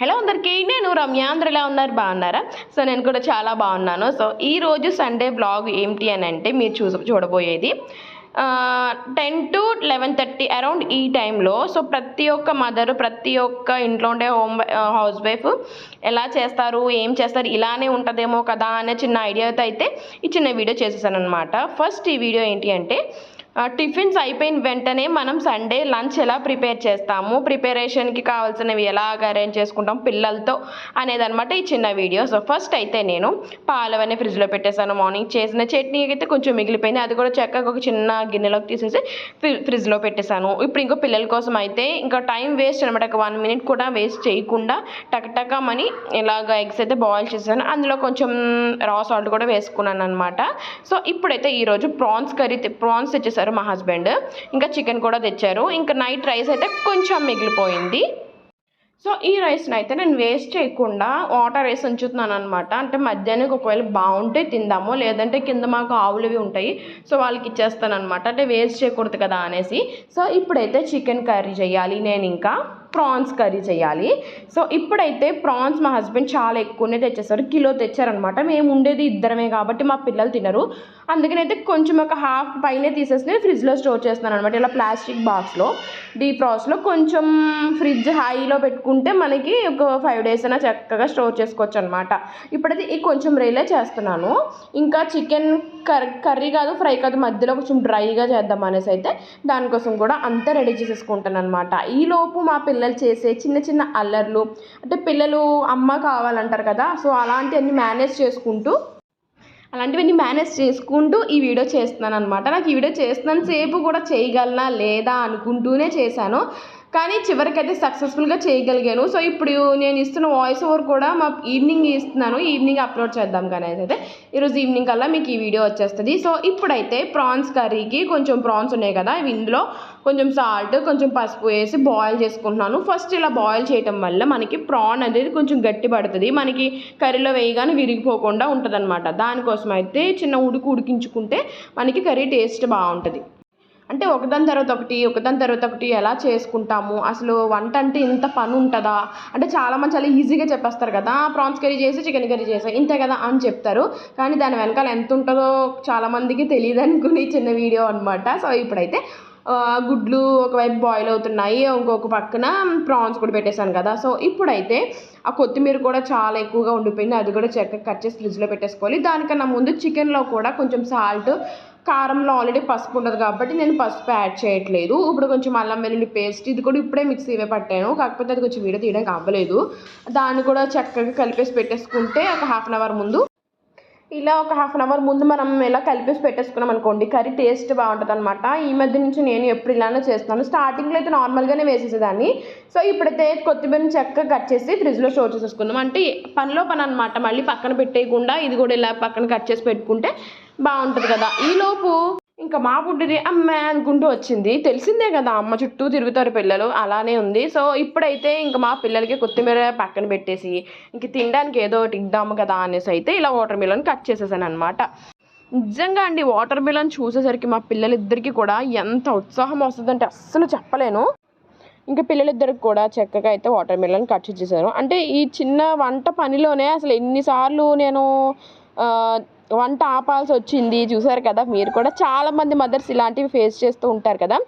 Hello అందరికీ నేను రమ్య. అందరు ఎలా ఉన్నారు? బాగున్నారా? సో నేను కూడా చాలా బాగున్నాను. సో ఈరోజు సండే బ్లాగ్ ఏంటి అని అంటే మీరు చూ చూడబోయేది. Ten to eleven thirty around ఈ టైంలో సో ప్రతి ఒక్క మదర్ ప్రతి ఒక్క ఇంట్లో ఉండే హోమ్ హౌస్ వైఫ్ ఎలా చేస్తారు? ఏం చేస్తారు? ఇలానే ఉంటుందేమో కదా అనే చిన్న ఐడియాతో అయితే ఈ చిన్న వీడియో చేసేసాను అనమాట ఫస్ట్ ఈ వీడియో ఏంటి అంటే టిఫిన్స్ అయిపోయిన వెంటనే మనం సండే లంచ్ ఎలా ప్రిపేర్ చేస్తాము? ప్రిపరేషన్కి కావాల్సినవి ఎలా అరేంజ్ చేసుకుంటాం పిల్లలతో అనేది అనమాట ఈ చిన్న వీడియో. సో ఫస్ట్ అయితే నేను పాలు అవన్నీ ఫ్రిడ్జ్లో పెట్టేశాను. మార్నింగ్ చేసిన చట్నీ అయితే కొంచెం మిగిలిపోయింది. అది కూడా చక్కగా ఒక చిన్న గిన్నెలోకి తీసేసి ఫ్రిడ్జ్లో పెట్టేశాను. ఇప్పుడు ఇంకో పిల్లల కోసం అయితే ఇంకా టైం వేస్ట్ అనమాట ఒక వన్ మినిట్ కూడా వేస్ట్ చేయకుండా టకటకమని ఇలాగ ఎగ్స్ అయితే బాయిల్ చేశాను. అందులో కొంచెం రా సాల్ట్ కూడా వేసుకున్నాను అనమాట సో ఇప్పుడైతే ఈరోజు ప్రాన్స్ కర్రీ ప్రాన్స్ తెచ్చేసారు మా హస్బెండ్. ఇంకా చికెన్ కూడా తెచ్చారు. ఇంకా నైట్ రైస్ అయితే కొంచెం మిగిలిపోయింది. సో ఈ రైస్ని అయితే నేను వేస్ట్ చేయకుండా వాటర్ రైస్ ఉంచుతున్నాను అనమాట అంటే మధ్యాహ్నం ఒకవేళ బాగుంటే తిందాము లేదంటే కింద మాకు ఆవులవి ఉంటాయి సో వాళ్ళకి ఇచ్చేస్తాను అనమాట అంటే వేస్ట్ చేయకూడదు కదా అనేసి. సో ఇప్పుడైతే చికెన్ కర్రీ చేయాలి నేను ఇంకా. ప్రాన్స్ కర్రీ చేయాలి. సో ఇప్పుడైతే ప్రాన్స్ మా హస్బెండ్ చాలా ఎక్కువనే తెచ్చేసారు కిలో తెచ్చారనమాట. మేము ఉండేది ఇద్దరమే కాబట్టి మా పిల్లలు తినరు. అందుకనైతే కొంచెం ఒక హాఫ్ పైనే తీసేసి నేను ఫ్రిడ్జ్లో స్టోర్ చేస్తున్నాను అనమాట ఇలా ప్లాస్టిక్ బాక్స్లో డీప్ ప్రాస్లో కొంచెం ఫ్రిడ్జ్ హైలో పెట్టుకుంటే మనకి ఒక ఫైవ్ డేస్ అయినా చక్కగా స్టోర్ చేసుకోవచ్చు అనమాట ఇప్పుడైతే ఈ కొంచెం రైలే చేస్తున్నాను. ఇంకా చికెన్ కర్ కర్రీ కాదు ఫ్రై కాదు మధ్యలో కొంచెం డ్రైగా చేద్దాం అనేసి అయితే దానికోసం కూడా అంతా రెడీ చేసేసుకుంటాను అనమాట ఈలోపు మా పిల్లలు పిల్లలు చేసే చిన్న చిన్న అల్లర్లు అంటే పిల్లలు అమ్మ కావాలంటారు కదా సో అలాంటివన్నీ మేనేజ్ చేసుకుంటూ అలాంటివన్నీ మేనేజ్ చేసుకుంటూ ఈ వీడియో చేస్తున్నాను అనమాట నాకు ఈ వీడియో చేస్తున్నాను సేపు కూడా చేయగలనా లేదా అనుకుంటూనే చేశాను. కానీ చివరికైతే సక్సెస్ఫుల్గా చేయగలిగాను. సో ఇప్పుడు నేను ఇస్తున్న వాయిస్ ఓవర్ కూడా మా ఈవినింగ్ ఇస్తున్నాను. ఈవినింగ్ అప్లోడ్ చేద్దాం కానీ అయితే. ఈరోజు ఈవినింగ్ కల్లా మీకు ఈ వీడియో వచ్చేస్తుంది. సో ఇప్పుడైతే ప్రాన్స్ కర్రీకి కొంచెం ప్రాన్స్ ఉన్నాయి కదా. ఇవి ఇందులో కొంచెం సాల్ట్ కొంచెం పసుపు వేసి బాయిల్ చేసుకుంటున్నాను. ఫస్ట్ ఇలా బాయిల్ చేయటం వల్ల మనకి ప్రాన్ అనేది కొంచెం గట్టి పడుతుంది. మనకి కర్రీలో వేయగానే విరిగిపోకుండా ఉంటుంది దానికోసం అయితే చిన్న ఉడుకు ఉడికించుకుంటే మనకి కర్రీ టేస్ట్ బాగుంటుంది. అంటే ఒకదాని తర్వాత ఒకటి ఒకదాని తర్వాత ఒకటి ఎలా చేసుకుంటాము? అసలు వంట అంటే ఇంత పని ఉంటుందా? అంటే చాలా మంది చాలా ఈజీగా చెప్పేస్తారు కదా ప్రాన్స్ కర్రీ చేసి చికెన్ కర్రీ చేసి ఇంతే కదా అని చెప్తారు. కానీ దాని వెనకాల ఎంత ఉంటుందో చాలా మందికి తెలియదు అనుకుని చిన్న వీడియో అనమాట సో ఇప్పుడైతే గుడ్లు ఒకవైపు బాయిల్ అవుతున్నాయి ఇంకొక పక్కన ప్రాన్స్ కూడా పెట్టేశాను కదా. సో ఇప్పుడైతే ఆ కొత్తిమీర కూడా చాలా ఎక్కువగా ఉండిపోయింది. అది కూడా చక్కగా కట్ చేసి ఫ్రిడ్జ్లో పెట్టేసుకోవాలి. దానికన్నా ముందు చికెన్లో కూడా కొంచెం సాల్ట్ కారంలో ఆల్రెడీ పసుపు ఉంటుంది కాబట్టి నేను పసుపు యాడ్ చేయట్లేదు. ఇప్పుడు కొంచెం అల్లం వెల్లుల్లి పేస్ట్ ఇది కూడా ఇప్పుడే మిక్సీ పట్టాను. కాకపోతే అది కొంచెం వీడియో తీయడానికి అవ్వలేదు దాన్ని కూడా చక్కగా కలిపేసి పెట్టేసుకుంటే ఒక హాఫ్ అన్ అవర్ ముందు ఇలా ఒక హాఫ్ అన్ అవర్ ముందు మనం ఇలా కలిపేసి పెట్టేసుకున్నాం అనుకోండి కర్రీ టేస్ట్ బాగుంటుంది అనమాట ఈ మధ్య నుంచి నేను ఎప్పుడు ఇలానే చేస్తాను స్టార్టింగ్లో అయితే నార్మల్గానే వేసేసేదాన్ని. సో ఇప్పుడైతే కొత్తిమీరని చక్కగా కట్ చేసి ఫ్రిడ్జ్లో స్టోర్ చేసేసుకుందాం. అంటే పనిలో పని అనమాట మళ్ళీ పక్కన పెట్టేయకుండా ఇది కూడా ఇలా పక్కన కట్ చేసి పెట్టుకుంటే బాగుంటుంది కదా. ఈలోపు ఇంకా మా పుట్టిది అమ్మే అనుకుంటూ వచ్చింది. తెలిసిందే కదా అమ్మ చుట్టూ తిరుగుతారు పిల్లలు అలానే ఉంది. సో ఇప్పుడైతే ఇంకా మా పిల్లలకి కొత్తిమీర పక్కన పెట్టేసి ఇంక తినడానికి ఏదో ఒకటి ఇద్దాము కదా అనేసి అయితే ఇలా వాటర్ మిలన్ కట్ చేసేసాను అనమాట నిజంగా అండి వాటర్ మిలన్ చూసేసరికి మా పిల్లలిద్దరికీ కూడా ఎంత ఉత్సాహం వస్తుందంటే అస్సలు చెప్పలేను. ఇంకా పిల్లలిద్దరికి కూడా చక్కగా అయితే వాటర్ మిలన్ కట్ చేసేసాను. అంటే ఈ చిన్న వంట పనిలోనే అసలు ఎన్నిసార్లు నేను వంట ఆపాల్సి వచ్చింది. చూసారు కదా మీరు కూడా చాలామంది మదర్స్ ఇలాంటివి ఫేస్ చేస్తూ ఉంటారు కదా.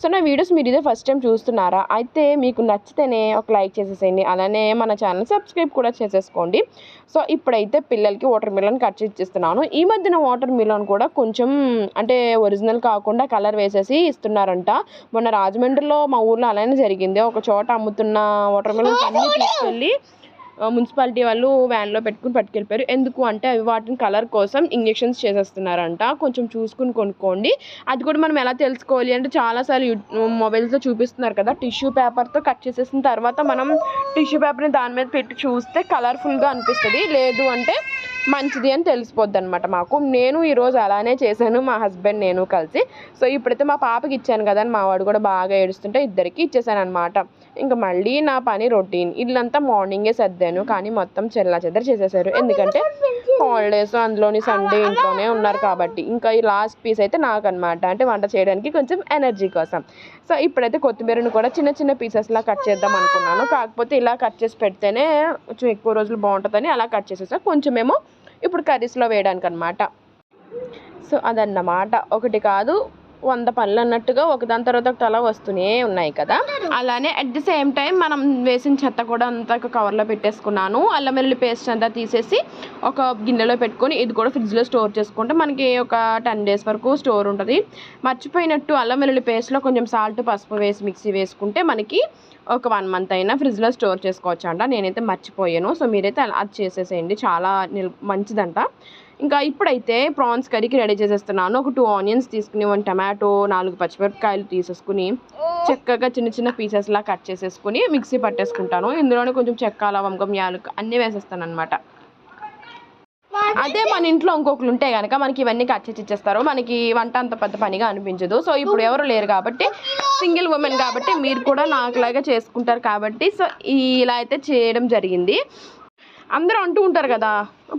సో నా వీడియోస్ మీరు ఇదే ఫస్ట్ టైం చూస్తున్నారా? అయితే మీకు నచ్చితేనే ఒక లైక్ చేసేసేయండి. అలానే మన ఛానల్ సబ్స్క్రైబ్ కూడా చేసేసుకోండి. సో ఇప్పుడైతే పిల్లలకి వాటర్ మిలన్ కట్ చేసి ఇస్తున్నాను. ఈ మధ్యన వాటర్ మిలన్ కూడా కొంచెం అంటే ఒరిజినల్ కాకుండా కలర్ వేసేసి ఇస్తున్నారంట. మొన్న రాజమండ్రిలో మా ఊర్లో అలానే జరిగింది. ఒక చోట అమ్ముతున్న వాటర్ మిలన్స్ అన్నీ తీసుకెళ్ళి మున్సిపాలిటీ వాళ్ళు వ్యాన్లో పెట్టుకుని పట్టుకెళ్ళిపోయారు. ఎందుకు అంటే అవి వాటిని కలర్ కోసం ఇంజెక్షన్స్ చేసేస్తున్నారంట. కొంచెం చూసుకుని కొనుక్కోండి. అది కూడా మనం ఎలా తెలుసుకోవాలి అంటే చాలాసార్లు యూ మొబైల్స్లో చూపిస్తున్నారు కదా టిష్యూ పేపర్తో కట్ చేసేసిన తర్వాత మనం టిష్యూ పేపర్ని దాని మీద పెట్టి చూస్తే కలర్ఫుల్గా అనిపిస్తుంది. లేదు అంటే మంచిది అని తెలిసిపోద్ది అనమాట మాకు. నేను ఈరోజు అలానే చేశాను మా హస్బెండ్ నేను కలిసి. సో ఇప్పుడైతే మా పాపకి ఇచ్చాను కదా అని మా వాడు కూడా బాగా ఏడుస్తుంటే ఇద్దరికి ఇచ్చేసాను అనమాట ఇంకా మళ్ళీ నా పని రొటీన్. ఇల్లంతా మార్నింగే సర్దాను కానీ మొత్తం చెల్లా చెద్దరు చేసేసారు. ఎందుకంటే హాలిడేస్ అందులోని సండే ఇంట్లోనే ఉన్నారు కాబట్టి. ఇంకా ఈ లాస్ట్ పీస్ అయితే నాకు అనమాట అంటే వంట చేయడానికి కొంచెం ఎనర్జీ కోసం. సో ఇప్పుడైతే కొత్తిమీరను కూడా చిన్న చిన్న పీసెస్లా కట్ చేద్దాం అనుకున్నాను. కాకపోతే ఇలా కట్ చేసి పెడితేనే కొంచెం ఎక్కువ రోజులు బాగుంటుందని అలా కట్ చేసేసా. కొంచెమేమో ఇప్పుడు కర్రీస్లో వేయడానికి అనమాట సో అదన్నమాట. ఒకటి కాదు వంద పనులు అన్నట్టుగా ఒకదాని తర్వాత ఒకటి అలా వస్తూనే ఉన్నాయి కదా. అలానే అట్ ది సేమ్ టైం మనం వేసిన చెత్త కూడా అంతా ఒక కవర్లో పెట్టేసుకున్నాను. అల్లం వెల్లుల్లి పేస్ట్ అంతా తీసేసి ఒక గిన్నెలో పెట్టుకొని ఇది కూడా ఫ్రిడ్జ్లో స్టోర్ చేసుకుంటే మనకి ఒక టెన్ డేస్ వరకు స్టోర్ ఉంటుంది. మర్చిపోయినట్టు అల్లం వెల్లుల్లి పేస్ట్లో కొంచెం సాల్ట్ పసుపు వేసి మిక్సీ వేసుకుంటే మనకి ఒక వన్ మంత్ అయినా ఫ్రిడ్జ్లో స్టోర్ చేసుకోవచ్చు అంట నేనైతే మర్చిపోయాను. సో మీరైతే అలా అది చేసేసేయండి. చాలా నిల్ మంచిదంట. ఇంకా ఇప్పుడైతే ప్రాన్స్ కర్రీకి రెడీ చేసేస్తున్నాను. ఒక టూ ఆనియన్స్ తీసుకుని వన్ టమాటో నాలుగు పచ్చిమిరపకాయలు తీసేసుకుని చక్కగా చిన్న చిన్న పీసెస్ లా కట్ చేసేసుకుని మిక్సీ పట్టేసుకుంటాను. ఇందులోనే కొంచెం చెక్క లవంగం యాలక అన్నీ వేసేస్తాను అనమాట అదే మన ఇంట్లో ఇంకొకరు ఉంటే కనుక మనకి ఇవన్నీ కట్ చేసి ఇచ్చేస్తారు. మనకి వంట అంత పెద్ద పనిగా అనిపించదు. సో ఇప్పుడు ఎవరు లేరు కాబట్టి సింగిల్ ఉమెన్ కాబట్టి మీరు కూడా నాకులాగా చేసుకుంటారు కాబట్టి సో ఇలా అయితే చేయడం జరిగింది. అందరూ అంటూ ఉంటారు కదా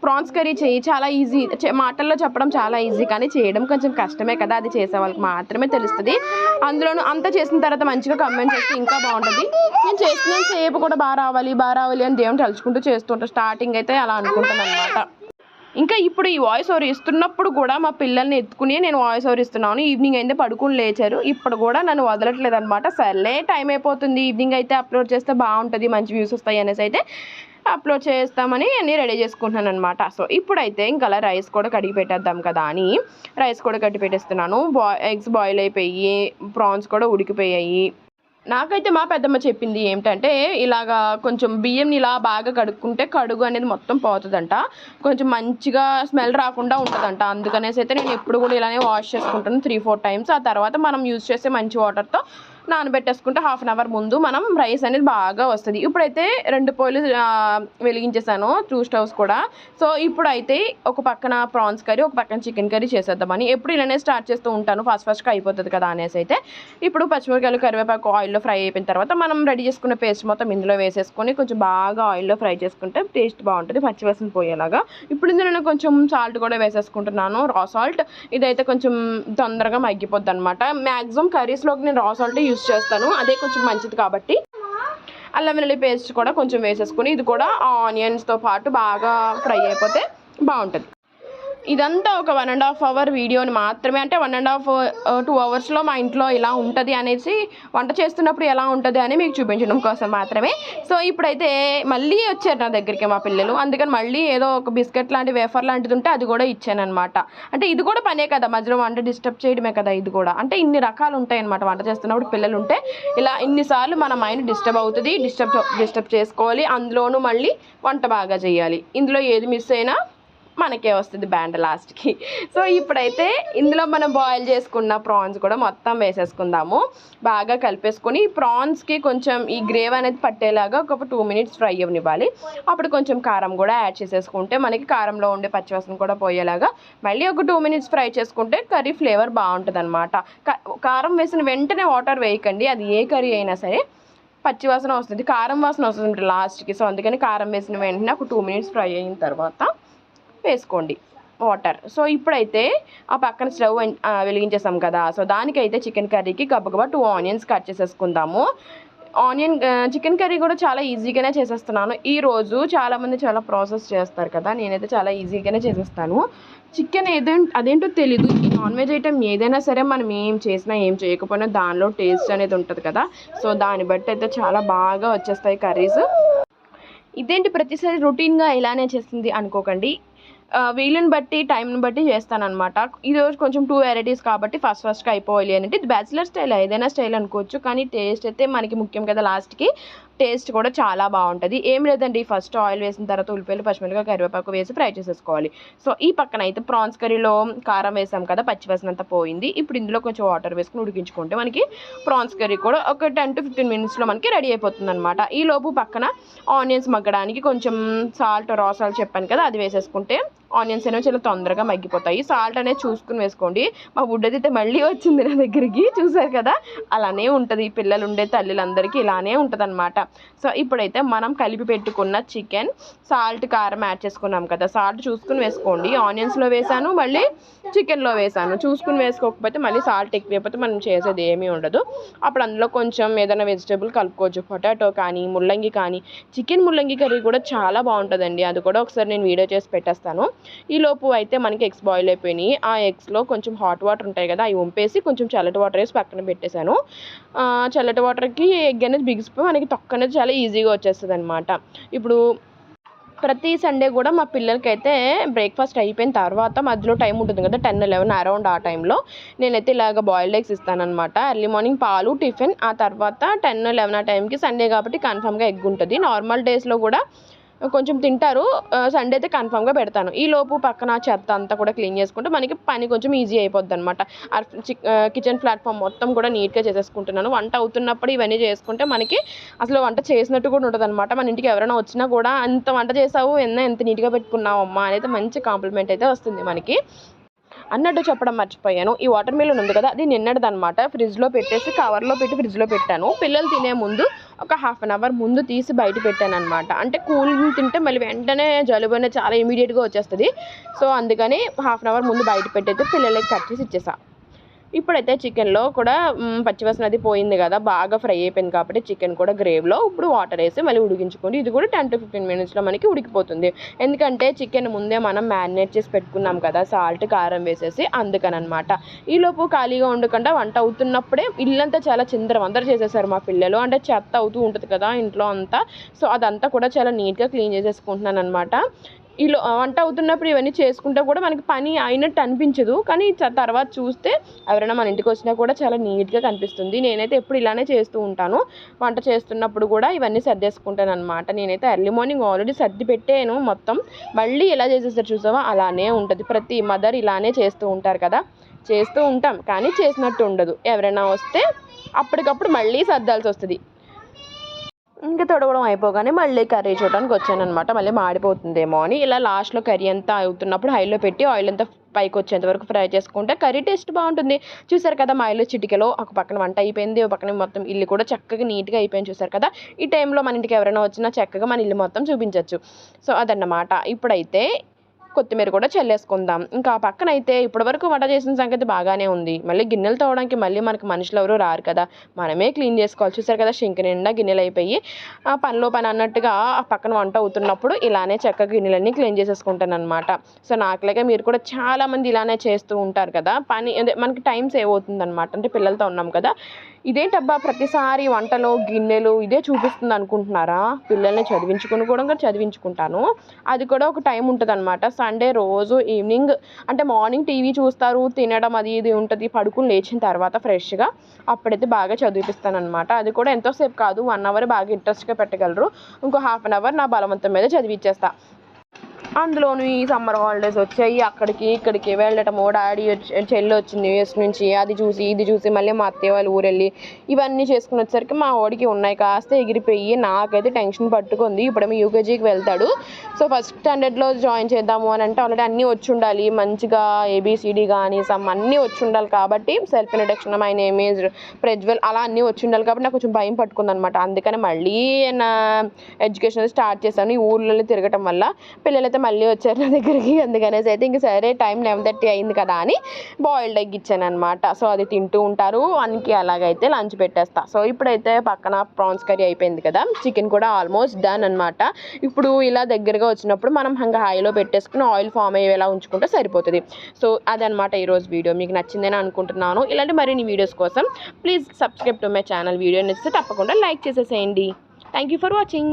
ప్రాన్స్ కర్రీ చేయి చాలా ఈజీ. మాటల్లో చెప్పడం చాలా ఈజీ కానీ చేయడం కొంచెం కష్టమే కదా అది చేసే వాళ్ళకి మాత్రమే తెలుస్తుంది. అందులోనూ అంత చేసిన తర్వాత మంచిగా కమెంట్ చేస్తే ఇంకా బాగుంటుంది. నేను చేసిన సేపు కూడా బాగా రావాలి బాగా రావాలి అని దేవుని తలుచుకుంటూ చేస్తుంటా స్టార్టింగ్ అయితే అలా అనుకుంటాను అనమాట ఇంకా ఇప్పుడు ఈ వాయిస్ ఓవర్ ఇస్తున్నప్పుడు కూడా మా పిల్లల్ని ఎత్తుకుని నేను వాయిస్ ఓవర్ ఇస్తున్నాను. ఈవినింగ్ అయితే పడుకుని లేచారు. ఇప్పుడు కూడా నన్ను వదలట్లేదు అనమాట సర్లే టైం అయిపోతుంది. ఈవినింగ్ అయితే అప్లోడ్ చేస్తే బాగుంటుంది మంచి వ్యూస్ వస్తాయి అనేసి అయితే అప్లోడ్ చేస్తామని అన్నీ రెడీ చేసుకుంటున్నాను అనమాట సో ఇప్పుడైతే ఇంకా అలా రైస్ కూడా కడిగి పెట్టేద్దాం కదా అని రైస్ కూడా కట్టి పెట్టేస్తున్నాను. బా ఎగ్స్ బాయిల్ అయిపోయి ప్రాన్స్ కూడా ఉడికిపోయాయి. నాకైతే మా పెద్దమ్మ చెప్పింది ఏమిటంటే ఇలాగా కొంచెం బియ్యంని ఇలా బాగా కడుక్కుంటే కడుగు అనేది మొత్తం పోతుందంట. కొంచెం మంచిగా స్మెల్ రాకుండా ఉంటుందంట. అందుకనేసి అయితే నేను ఎప్పుడు కూడా ఇలానే వాష్ చేసుకుంటాను త్రీ ఫోర్ టైమ్స్. ఆ తర్వాత మనం యూజ్ చేసే మంచి వాటర్తో నానబెట్టేసుకుంటే హాఫ్ అన్ అవర్ ముందు మనం రైస్ అనేది బాగా వస్తుంది. ఇప్పుడైతే రెండు పోయిలు వెలిగించేసాను టూ స్టవ్స్ కూడా. సో ఇప్పుడైతే ఒక పక్కన ప్రాన్స్ కర్రీ ఒక పక్కన చికెన్ కర్రీ చేసేద్దామని. ఎప్పుడు ఇలానే స్టార్ట్ చేస్తూ ఉంటాను. ఫస్ట్ ఫస్ట్గా అయిపోతుంది కదా అనేసి అయితే. ఇప్పుడు పచ్చిమిరకాయలు కరివేపాకు ఆయిల్లో ఫ్రై అయిపోయిన తర్వాత మనం రెడీ చేసుకున్న పేస్ట్ మొత్తం ఇందులో వేసేసుకొని కొంచెం బాగా ఆయిల్లో ఫ్రై చేసుకుంటే టేస్ట్ బాగుంటుంది. పచ్చివాసన పోయేలాగా. ఇప్పుడు ఇందులో నేను కొంచెం సాల్ట్ కూడా వేసేసుకుంటున్నాను. రా సాల్ట్ ఇదైతే కొంచెం తొందరగా మగ్గిపోద్ది అనమాట మ్యాక్సిమం కర్రీస్లోకి నేను రా సాల్ట్ యూస్ చేస్తాను. అదే కొంచెం మంచిది కాబట్టి. అల్లం వెల్లుల్లి పేస్ట్ కూడా కొంచెం వేసేసుకుని ఇది కూడా ఆనియన్స్తో పాటు బాగా ఫ్రై అయిపోతే బాగుంటుంది. ఇదంతా ఒక వన్ అండ్ హాఫ్ అవర్ వీడియోని మాత్రమే. అంటే వన్ అండ్ హాఫ్ టూ అవర్స్లో మా ఇంట్లో ఇలా ఉంటుంది అనేసి వంట చేస్తున్నప్పుడు ఎలా ఉంటుంది అని మీకు చూపించడం కోసం మాత్రమే. సో ఇప్పుడైతే మళ్ళీ వచ్చారు నా దగ్గరికి మా పిల్లలు. అందుకని మళ్ళీ ఏదో ఒక బిస్కెట్ లాంటి వేఫర్ లాంటిది ఉంటే అది కూడా ఇచ్చానమాట అంటే ఇది కూడా పనే కదా మధ్యలో వంట డిస్టర్బ్ చేయడమే కదా ఇది కూడా. అంటే ఇన్ని రకాలు ఉంటాయన్నమాట వంట చేస్తున్నప్పుడు పిల్లలు ఉంటే. ఇలా ఇన్నిసార్లు మన మైండ్ డిస్టర్బ్ అవుతుంది డిస్టర్బ్ డిస్టర్బ్ చేసుకోవాలి. అందులోనూ మళ్ళీ వంట బాగా చేయాలి. ఇందులో ఏది మిస్ అయినా మనకే వస్తుంది బ్యాండ్ లాస్ట్కి. సో ఇప్పుడైతే ఇందులో మనం బాయిల్ చేసుకున్న ప్రాన్స్ కూడా మొత్తం వేసేసుకుందాము. బాగా కలిపేసుకొని ప్రాన్స్కి కొంచెం ఈ గ్రేవ్ అనేది పట్టేలాగా ఒక టూ మినిట్స్ ఫ్రై అవ్వనివ్వాలి. అప్పుడు కొంచెం కారం కూడా యాడ్ చేసేసుకుంటే మనకి కారంలో ఉండే పచ్చివాసన కూడా పోయేలాగా మళ్ళీ ఒక టూ మినిట్స్ ఫ్రై చేసుకుంటే కర్రీ ఫ్లేవర్ బాగుంటుంది అనమాట కారం వేసిన వెంటనే వాటర్ వేయకండి. అది ఏ కర్రీ అయినా సరే పచ్చి వాసన వస్తుంది కారం వాసన వస్తుంది లాస్ట్కి. సో అందుకని కారం వేసిన వెంటనే ఒక టూ మినిట్స్ ఫ్రై అయిన తర్వాత వేసుకోండి వాటర్. సో ఇప్పుడైతే ఆ పక్కన స్టవ్ వెలిగించేసాం కదా. సో దానికైతే చికెన్ కర్రీకి గబగబా టూ ఆనియన్స్ కట్ చేసేసుకుందాము. ఆనియన్ చికెన్ కర్రీ కూడా చాలా ఈజీగానే చేసేస్తున్నాను. ఈరోజు చాలామంది చాలా ప్రాసెస్ చేస్తారు కదా. నేనైతే చాలా ఈజీగానే చేసేస్తాను. చికెన్ ఏదో అదేంటో తెలీదు. ఈ నాన్ వెజ్ ఐటెం ఏదైనా సరే మనం ఏం చేసినా ఏం చేయకపోయినా దానిలో టేస్ట్ అనేది ఉంటుంది కదా. సో దాన్ని బట్టి అయితే చాలా బాగా వచ్చేస్తాయి కర్రీస్. ఇదేంటి ప్రతిసారి రొటీన్గా ఇలానే చేస్తుంది అనుకోకండి. వీలుని బట్టి టైంని బట్టి చేస్తానన్నమాట. ఈరోజు కొంచెం టూ వెరైటీస్ కాబట్టి ఫస్ట్ ఫస్ట్గా అయిపోవాలి అంటే ఇది బ్యాచిలర్ స్టైల్ ఏదైనా స్టైల్ అనుకోవచ్చు. కానీ టేస్ట్ అయితే మనకి ముఖ్యం కదా లాస్ట్కి టేస్ట్ కూడా చాలా బాగుంటుంది. ఏం లేదండి ఫస్ట్ ఆయిల్ వేసిన తర్వాత ఉల్లిపాయలు పచ్చిమిరపకాయ కరివేపాకు వేసి ఫ్రై చేసేసుకోవాలి. సో ఈ పక్కన అయితే ప్రాన్స్ కర్రీలో కారం వేసాం కదా పచ్చివాసన అంతా పోయింది. ఇప్పుడు ఇందులో కొంచెం వాటర్ వేసుకుని ఉడికించుకుంటే మనకి ప్రాన్స్ కర్రీ కూడా ఒక టెన్ టు ఫిఫ్టీన్ మినిట్స్లో మనకి రెడీ అయిపోతుంది అనమాట ఈ లోపు పక్కన ఆనియన్స్ మగ్గడానికి కొంచెం సాల్ట్ రా సాల్ట్ చెప్పాను కదా అది వేసేసుకుంటే ఆనియన్స్ అనేవి చాలా తొందరగా మగ్గిపోతాయి. సాల్ట్ అనేది చూసుకుని వేసుకోండి. మా వుడ్ అయితే మళ్ళీ వచ్చింది నా దగ్గరికి. చూసారు కదా? అలానే ఉంటుంది. పిల్లలు ఉండే తల్లులందరికీ ఇలానే ఉంటుంది అనమాట సో ఇప్పుడైతే మనం కలిపి పెట్టుకున్న చికెన్ సాల్ట్ కారం యాడ్ చేసుకున్నాం కదా. సాల్ట్ చూసుకుని వేసుకోండి. ఆనియన్స్లో వేసాను మళ్ళీ చికెన్లో వేసాను. చూసుకుని వేసుకోకపోతే మళ్ళీ సాల్ట్ ఎక్కువైపోతే మనం చేసేది ఏమీ ఉండదు. అప్పుడు అందులో కొంచెం ఏదైనా వెజిటేబుల్ కలుపుకోవచ్చు. పొటాటో కానీ ముల్లంగి కానీ. చికెన్ ముల్లంగి కర్రీ కూడా చాలా బాగుంటుందండి. అది కూడా ఒకసారి నేను వీడియో చేసి పెట్టేస్తాను. ఈ లోపు అయితే మనకి ఎగ్స్ బాయిల్ అయిపోయినాయి. ఆ ఎగ్స్లో కొంచెం హాట్ వాటర్ ఉంటాయి కదా అవి ఉంపేసి కొంచెం చల్లటి వాటర్ వేసి పక్కన పెట్టేశాను. చల్లటి వాటర్కి ఎగ్ అనేది బిగిసిపోయి మనకి తొక్క అనేది చాలా ఈజీగా వచ్చేస్తుంది అనమాట ఇప్పుడు ప్రతి సండే కూడా మా పిల్లలకైతే బ్రేక్ఫాస్ట్ అయిపోయిన తర్వాత మధ్యలో టైం ఉంటుంది కదా టెన్ లెవెన్ అరౌండ్ ఆ టైంలో నేనైతే ఇలాగ బాయిల్డ్ ఎగ్స్ ఇస్తానమాట ఎర్లీ మార్నింగ్ పాలు టిఫిన్ ఆ తర్వాత టెన్ లెవెన్ ఆ టైంకి సండే కాబట్టి కన్ఫామ్గా ఎగ్ ఉంటుంది. నార్మల్ డేస్లో కూడా కొంచెం తింటారు. సండే అయితే కన్ఫామ్గా పెడతాను. ఈ లోపు పక్కన చెత్త అంతా కూడా క్లీన్ చేసుకుంటే మనకి పని కొంచెం ఈజీ అయిపోద్ది అనమాట కిచెన్ ప్లాట్ఫామ్ మొత్తం కూడా నీట్గా చేసేసుకుంటున్నాను. వంట అవుతున్నప్పుడు ఇవన్నీ చేసుకుంటే మనకి అసలు వంట చేసినట్టు కూడా ఉంటుంది అనమాట మన ఇంటికి ఎవరైనా వచ్చినా కూడా అంత వంట చేసావు? ఎన్న ఎంత నీట్గా పెట్టుకున్నావు అమ్మా అనేది మంచి కాంప్లిమెంట్ అయితే వస్తుంది మనకి. అన్నట్టు చెప్పడం మర్చిపోయాను. ఈ వాటర్ మిలన్ ఉంది కదా అది నిన్నటిదనమాట ఫ్రిడ్జ్లో పెట్టేసి కవర్లో పెట్టి ఫ్రిడ్జ్లో పెట్టాను. పిల్లలు తినే ముందు ఒక హాఫ్ అన్ అవర్ ముందు తీసి బయట పెట్టాను అనమాట అంటే కూల్ తింటే మళ్ళీ వెంటనే జలుబు అనేది చాలా ఇమీడియట్గా వచ్చేస్తుంది. సో అందుకని హాఫ్ అన్ అవర్ ముందు బయట పెట్టేది పిల్లలకి కట్ చేసి ఇచ్చేసా. ఇప్పుడైతే చికెన్లో కూడా మ్, పచ్చివాసన అది పోయింది కదా బాగా ఫ్రై అయిపోయింది కాబట్టి చికెన్ కూడా గ్రేవ్లో ఇప్పుడు వాటర్ వేసి మళ్ళీ ఉడికించుకోండి. ఇది కూడా టెన్ టు ఫిఫ్టీన్ మినిట్స్లో మనకి ఉడికిపోతుంది. ఎందుకంటే చికెన్ ముందే మనం మ్యారినేట్ చేసి పెట్టుకున్నాం కదా సాల్ట్ కారం వేసేసి అందుకని అనమాట ఈలోపు ఖాళీగా ఉండకుండా వంట అవుతున్నప్పుడే ఇల్లంతా చాలా చిందరం అందరు చేసేసారు మా పిల్లలు. అంటే చెత్త అవుతూ ఉంటుంది కదా ఇంట్లో అంతా. సో అదంతా కూడా చాలా నీట్గా క్లీన్ చేసేసుకుంటున్నాను అనమాట ఈలో వంట అవుతున్నప్పుడు ఇవన్నీ చేసుకుంటే కూడా మనకి పని అయినట్టు అనిపించదు. కానీ తర్వాత చూస్తే ఎవరైనా మన ఇంటికి వచ్చినా కూడా చాలా నీట్గా కనిపిస్తుంది. నేనైతే ఎప్పుడు ఇలానే చేస్తూ ఉంటాను. వంట చేస్తున్నప్పుడు కూడా ఇవన్నీ సర్దేసుకుంటాను అనమాట నేనైతే ఎర్లీ మార్నింగ్ ఆల్రెడీ సర్ది పెట్టాను మొత్తం. మళ్ళీ ఎలా చేసేస్తారు చూసావా? అలానే ఉంటుంది. ప్రతి మదర్ ఇలానే చేస్తూ ఉంటారు కదా. చేస్తూ ఉంటాం. కానీ చేసినట్టు ఉండదు. ఎవరైనా వస్తే అప్పటికప్పుడు మళ్ళీ సర్దాల్సి వస్తుంది. ఇంకా తొడవడం అయిపోగానే మళ్ళీ కర్రీ చూడడానికి వచ్చాను అనమాట మళ్ళీ మాడిపోతుందేమో అని. ఇలా లాస్ట్లో కర్రీ అంతా అవుతున్నప్పుడు హైలో పెట్టి ఆయిల్ అంతా పైకి వచ్చేంత వరకు ఫ్రై చేసుకుంటే కర్రీ టేస్ట్ బాగుంటుంది. చూసారు కదా మా ఇల్లు చిటికలో ఒక పక్కన వంట అయిపోయింది. ఒక పక్కన మొత్తం ఇల్లు కూడా చక్కగా నీట్గా అయిపోయింది. చూసారు కదా? ఈ టైంలో మన ఇంటికి ఎవరైనా వచ్చినా చక్కగా మన ఇల్లు మొత్తం చూపించవచ్చు సో అదన్నమాట. ఇప్పుడైతే కొత్తిమీర కూడా చల్లేసుకుందాం. ఇంకా ఆ పక్కన అయితే ఇప్పటివరకు వంట చేసిన సంగతి బాగానే ఉంది. మళ్ళీ గిన్నెలు తోవడానికి మళ్ళీ మనకి మనుషులు ఎవరు రారు కదా. మనమే క్లీన్ చేసుకోవాలి. చూసారు కదా షింక్ నిండా గిన్నెలు అయిపోయి ఆ పనిలో పని అన్నట్టుగా ఆ పక్కన వంట అవుతున్నప్పుడు ఇలానే చక్కగా గిన్నెలన్నీ క్లీన్ చేసేసుకుంటాను అనమాట సో నాకులాగే మీరు కూడా చాలామంది ఇలానే చేస్తూ ఉంటారు కదా. పని అదే మనకి టైం సేవ్ అవుతుంది అనమాట అంటే పిల్లలతో ఉన్నాం కదా. ఇదేంటబ్బా ప్రతిసారి వంటలో గిన్నెలు ఇదే చూపిస్తుంది అనుకుంటున్నారా? పిల్లల్ని చదివించుకుని కూడా చదివించుకుంటాను. అది కూడా ఒక టైం ఉంటుంది అనమాట సండే రోజు ఈవినింగ్ అంటే మార్నింగ్ టీవీ చూస్తారు తినడం అది ఇది ఉంటుంది పడుకుని లేచిన తర్వాత ఫ్రెష్గా అప్పుడైతే బాగా చదివిపిస్తాను అనమాట అది కూడా ఎంతోసేపు కాదు వన్ అవర్ బాగా ఇంట్రెస్ట్గా పెట్టగలరు. ఇంకో హాఫ్ అన్ అవర్ నా బలవంతం మీద చదివిచ్చేస్తా. అందులోను ఈ సమ్మర్ హాలిడేస్ వచ్చాయి. అక్కడికి ఇక్కడికి వెళ్ళటము డాడీ వచ్చి చెల్లి వచ్చింది యూఎస్ నుంచి. అది చూసి ఇది చూసి మళ్ళీ మా అత్తయ్య వాళ్ళ ఊరెళ్ళి ఇవన్నీ చేసుకుని వచ్చేసరికి మా వాడికి ఉన్నాయి. కాస్త ఎగిరిపోయి నాకైతే టెన్షన్ పట్టుకుంది. ఇప్పుడేమో యూకేజీకి వెళ్తాడు. సో ఫస్ట్ స్టాండర్డ్లో జాయిన్ చేద్దాము అని అంటే ఆల్రెడీ అన్నీ వచ్చి ఉండాలి. మంచిగా ఏబిసిడి కానీ సమ్ అన్నీ వచ్చి ఉండాలి కాబట్టి సెల్ఫ్ ఇంట్రడక్షన్ ఆయన ఏమేజ్ ప్రెజ్వెల్ అలా అన్నీ వచ్చి ఉండాలి కాబట్టి నాకు కొంచెం భయం పట్టుకుంది అనమాట అందుకని మళ్ళీ నా ఎడ్యుకేషన్ స్టార్ట్ చేశాను. ఈ ఊర్లలో తిరగటం వల్ల పిల్లలైతే మళ్ళీ వచ్చారు నా దగ్గరికి. అందుకనేసి అయితే ఇంక సరే టైం లెవెన్ థర్టీ అయింది కదా అని బాయిల్డ్ ఎగ్ ఇచ్చాను అనమాట సో అది తింటూ ఉంటారు. వానికి అలాగైతే లంచ్ పెట్టేస్తా. సో ఇప్పుడైతే పక్కన ప్రాన్స్ కర్రీ అయిపోయింది కదా. చికెన్ కూడా ఆల్మోస్ట్ డన్ అనమాట ఇప్పుడు ఇలా దగ్గరగా వచ్చినప్పుడు మనం ఇంకా హైలో పెట్టేసుకుని ఆయిల్ ఫామ్ అయ్యేలా ఉంచుకుంటే సరిపోతుంది. సో అదనమాట ఈరోజు వీడియో. మీకు నచ్చిందని అనుకుంటున్నాను. ఇలాంటి మరిన్ని వీడియోస్ కోసం please subscribe to my channel. Video నచ్చితే తప్పకుండా లైక్ చేసేసేయండి. Thank you for watching.